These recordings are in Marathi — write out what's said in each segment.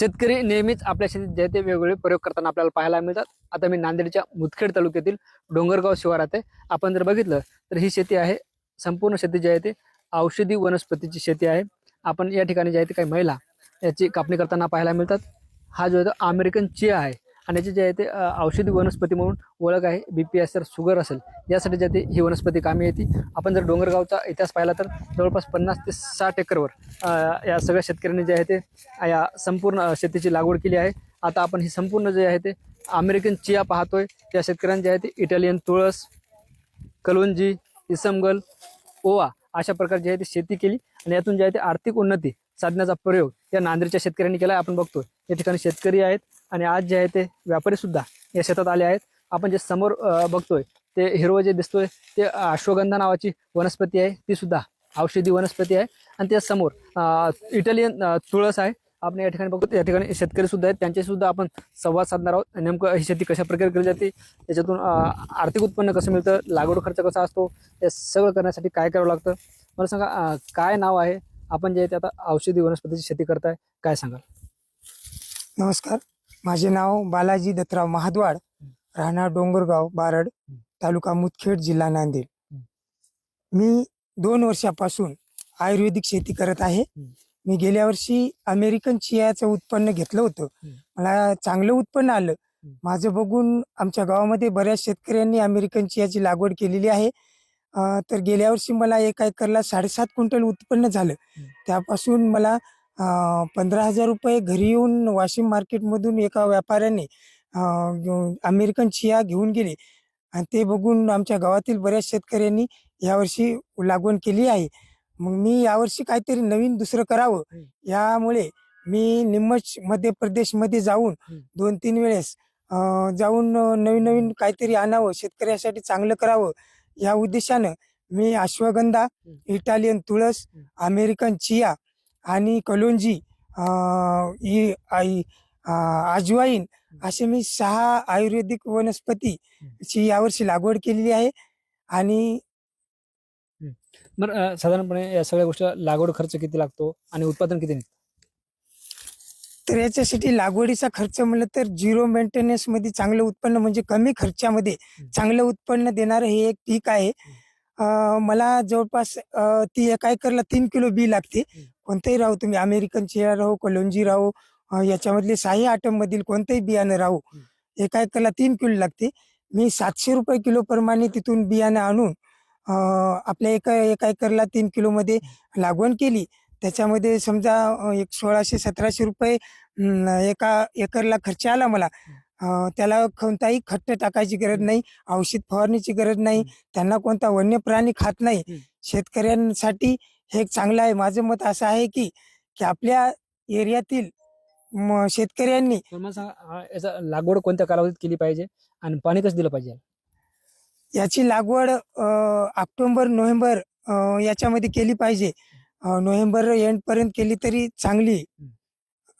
शेतकरी नेहमीच आपल्या शेतीत जे ते वेगवेगळे प्रयोग करताना आपल्याला पाहायला मिळतात. आता मी नांदेडच्या मुदखेड तालुक्यातील डोंगरगाव शिवारात आहे. आपण जर बघितलं तर ही शेती आहे. संपूर्ण शेती जी आहे ते औषधी वनस्पतीची शेती आहे. आपण या ठिकाणी जे आहे ते काही महिला याची कापणी करताना पाहायला मिळतात. हा जो आहे तो अमेरिकन चिया आहे. आणि याची जे आहे ते औषधी वनस्पती म्हणून ओळख आहे. बी पी असेल शुगर असेल. यासाठी जे आहे ते ही वनस्पती कामी येते. आपण जर डोंगरगावचा इतिहास पाहिला तर जवळपास पन्नास ते साठ एकरवर या सगळ्या शेतकऱ्यांनी जे आहे ते या संपूर्ण शेतीची लागवड केली आहे. आता आपण ही संपूर्ण जे आहे ते अमेरिकन चिया पाहतोय. त्या शेतकऱ्यांचे आहे ते इटालियन तुळस कलवंजी इसमगल ओवा अशा प्रकारची आहे ती शेती केली. आणि यातून जे आहे ते आर्थिक उन्नती साधण्याचा प्रयोग या नांदेडच्या शेतकऱ्यांनी केला आपण बघतोय. या ठिकाणी शेतकरी आहेत. आणि आज जे आहे ते व्यापारी सुद्धा या शेतात आले आहेत. आपण जे समोर बघतोय ते हिरवं जे दिसतोय ते अश्वगंधा नावाची वनस्पती आहे. ती सुद्धा औषधी वनस्पती आहे. आणि त्या समोर इटालियन तुळस आहे. आपण या ठिकाणी बघतो या ठिकाणी शेतकरी सुद्धा आहेत. त्यांच्याशी सुद्धा आपण संवाद साधणार आहोत. नेमकं ही शेती कशा प्रकारे केली जाते त्याच्यातून आर्थिक उत्पन्न कसं मिळतं लागवड खर्च कसा असतो हे सगळं करण्यासाठी काय करावं लागतं? मला सांगा काय नाव आहे? आपण जे आहे ते आता औषधी वनस्पतीची शेती करताय काय सांगाल? नमस्कार. माझे नाव बालाजी दत्तराव महाद्वाड राहणार डोंगरगाव बारड तालुका मुदखेड जिल्हा नांदेड. मी दोन वर्षापासून आयुर्वेदिक शेती करत आहे. मी गेल्या वर्षी अमेरिकन चियाचं उत्पन्न घेतलं होतं. मला चांगलं उत्पन्न आलं. माझं बघून आमच्या गावामध्ये बऱ्याच शेतकऱ्यांनी अमेरिकन चियाची लागवड केलेली आहे. तर गेल्या वर्षी मला एका एकरला साडेसात क्विंटल उत्पन्न झालं. त्यापासून मला पंधरा हजार रुपये घरी येऊन वाशिम मार्केटमधून एका व्यापाऱ्याने अमेरिकन चिया घेऊन गेले आणि ते बघून आमच्या गावातील बऱ्याच शेतकऱ्यांनी यावर्षी लागवड केली आहे मग मी यावर्षी काहीतरी नवीन दुसरं करावं. यामुळे मी निम्मच मध्य प्रदेशमध्ये जाऊन. दोन तीन वेळेस जाऊन नवीन नवीन काहीतरी आणावं शेतकऱ्यासाठी चांगलं करावं या उद्देशानं मी अश्वगंधा इटालियन तुळस. अमेरिकन चिया आणि कलोंजी ही आई अजवाईन असे मी सहा आयुर्वेदिक वनस्पतीची यावर्षी लागवड केलेली आहे आणि बरं साधारणपणे या सगळ्या गोष्टी लागवड खर्च किती लागतो आणि उत्पादन किती निघतं? तर याच्यासाठी लागवडीचा खर्च म्हणलं तर झिरो मेंटेनन्समध्ये चांगलं उत्पन्न म्हणजे कमी खर्चामध्ये चांगलं उत्पन्न देणारं हे एक पीक आहे. मला जवळपास ती एका एकरला तीन किलो बी लागते. कोणतंही राहू तुम्ही अमेरिकन चिया राहू कलोंजी राहू याच्यामधले साही आटम मधील कोणतंही बियाणं राहू एका एकरला तीन किलो लागते. मी सातशे रुपये किलो प्रमाणे तिथून बियाणं आणून आपल्या एका एका एकरला तीन किलो मध्ये लागवण केली. त्याच्यामध्ये समजा एक सोळाशे सतराशे रुपये एका एकरला खर्च आला मला. त्याला कोणताही खट्ट टाकायची गरज नाही औषध फवारणीची गरज नाही त्यांना कोणता वन्य प्राणी खात नाही. शेतकऱ्यांसाठी हे चांगलं आहे. माझं मत असं आहे की की आपल्या एरियातील शेतकऱ्यांनी याचा लागवड कोणत्या कालावधीत केली पाहिजे आणि पाणी कसं दिलं पाहिजे? याची लागवड ऑक्टोबर नोव्हेंबर याच्यामध्ये केली पाहिजे. नोव्हेंबर एंड पर्यंत केली तरी चांगली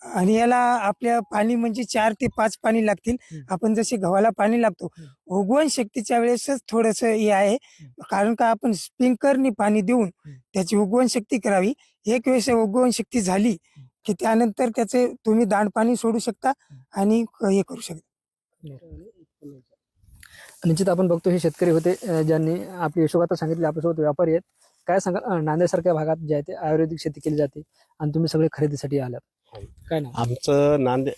आणि याला आपल्या पाणी म्हणजे चार ते पाच पाणी लागतील. आपण जसे गव्हाला पाणी लागतो. उगवण शक्तीच्या वेळेसच थोडस हे आहे. कारण का आपण स्प्रिंकरनी पाणी देऊन. त्याची उगवण शक्ती करावी. एक वेळेस उगवण शक्ती झाली की त्यानंतर त्याचे तुम्ही दांड पाणी सोडू शकता आणि हे करू शकता. निश्चित आपण बघतो हे शेतकरी होते ज्यांनी आपली यशोगाथा सांगितली आपल्यासोबत व्यापारी आहेत. काय सांगा नांदेडसारख्या भागात जे आहे ते आयुर्वेदिक शेती केली जाते आणि तुम्ही सगळे खरेदीसाठी आलात. काय आमचं नांदे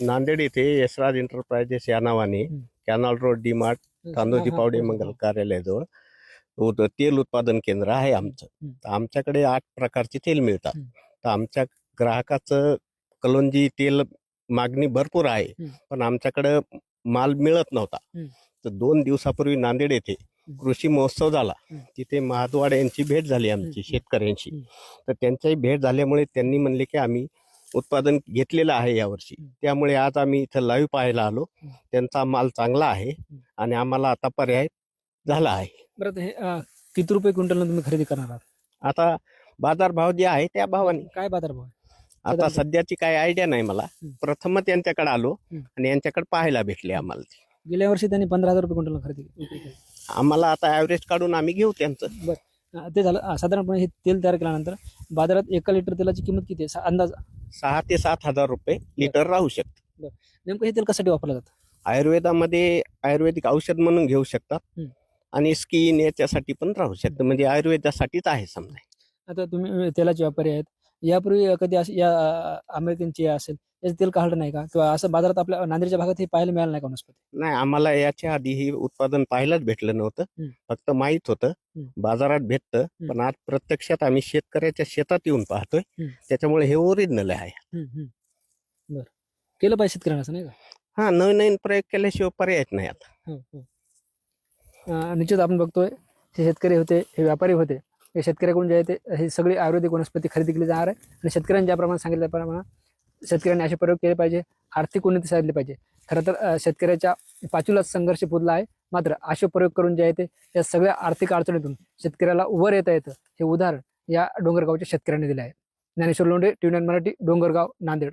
नांदेड येथे यशराज एंटरप्राइजेस या नावाने. Canal road D Mart Tandoji Pawade मंगल कार्यालयाजवळ तेल उत्पादन केंद्र आहे आमचं आमच्याकडे आठ प्रकारचे तेल मिळतात. तर आमच्या ग्राहकाचं कलोंजी तेल मागणी भरपूर आहे. पण आमच्याकडे माल मिळत नव्हता. तर दोन दिवसापूर्वी नांदेड येथे कृषी महोत्सव झाला. तिथे महाद्वाड यांची भेट झाली आमची. शेतकऱ्यांशी. तर त्यांच्याही भेट झाल्यामुळे त्यांनी म्हणले की आम्ही उत्पादन घेतलेलं आहे यावर्षी. त्यामुळे आज आम्ही इथं लाईव्ह पाहायला आलो. त्यांचा माल चांगला आहे आणि आम्हाला आता पर्याय झाला आहे. बरं हे अ, किती रुपये क्विंटल तुम्ही खरेदी करणार आहात? आता बाजार भाव जे आहे त्या भावाने. काय बाजारभाव आहे? आता सध्याची काय आयडिया नाही मला. प्रथमच यांच्याकडे आलो. आणि यांच्याकडे पाहायला भेटले आम्हाला ते. गेल्या वर्षी त्यांनी पंधरा हजार रुपये क्विंटल खरेदी केली. आम्हाला आता ऍव्हरेज काढून आम्ही घेऊ त्यांचं. अ, ते झालं अ, साधारणपणे हे तेल तयार केल्यानंतर बाजारात एका लिटर तेलाची किंमत किती आहे? सा- अंदाज सहा ते सात हजार रुपये लिटर राहू शकतं. नेमकं हे तेल कशासाठी वापरलं जातं? आयुर्वेदामध्ये आयुर्वेदिक औषध म्हणून घेऊ शकतात हं. आणि स्किन याच्यासाठी पण राहू शकतं. म्हणजे आयुर्वेदासाठीच आहे समजा. आता तुम्ही तेलाचे व्यापारी आहेत. यापूर्वी कधी असं या अमेरिकनची असेल याचं तेल काढलं नाही का? किंवा असं बाजारात आपल्या नांदेडच्या भागात हे पाहायला मिळालं नाही का वनस्पती? नाही आम्हाला याच्या आधी हे उत्पादन पाहायलाच भेटलं नव्हतं. हं. फक्त माहीत होतं हं. बाजारात भेटतं पण आज प्रत्यक्षात आम्ही शेतकऱ्याच्या शेतात येऊन पाहतोय. हं. त्याच्यामुळे हे ओरिजिनल आहे. बरं. केलं पाहिजे शेतकऱ्यांना असं नाही का? हा नवीन नवीन प्रयोग केल्याशिवाय पर्यायच नाही आता. हो, हो. अं, निश्चित आपण बघतोय हे शेतकरी होते हे व्यापारी होते हे शेतकऱ्याकडून जे आहे ते हे सगळी आयुर्वेदिक वनस्पती खरेदी केली जाणार आहे. आणि शेतकऱ्यांनी ज्याप्रमाणे सांगितल्याप्रमाणे शेतकऱ्यांनी असे प्रयोग केले पाहिजे आर्थिक उन्नती साधली पाहिजे. खरं तर शेतकऱ्याच्या पाचूलाच संघर्ष पुरला आहे. मात्र असे प्रयोग करून जे आहे ते या सगळ्या आर्थिक अडचणीतून शेतकऱ्याला वर येता येतं हे उदाहरण या डोंगरगावच्या शेतकऱ्यांनी दिले आहे. ज्ञानेश्वर लोंढे ट्युनियन मराठी डोंगरगाव नांदेड.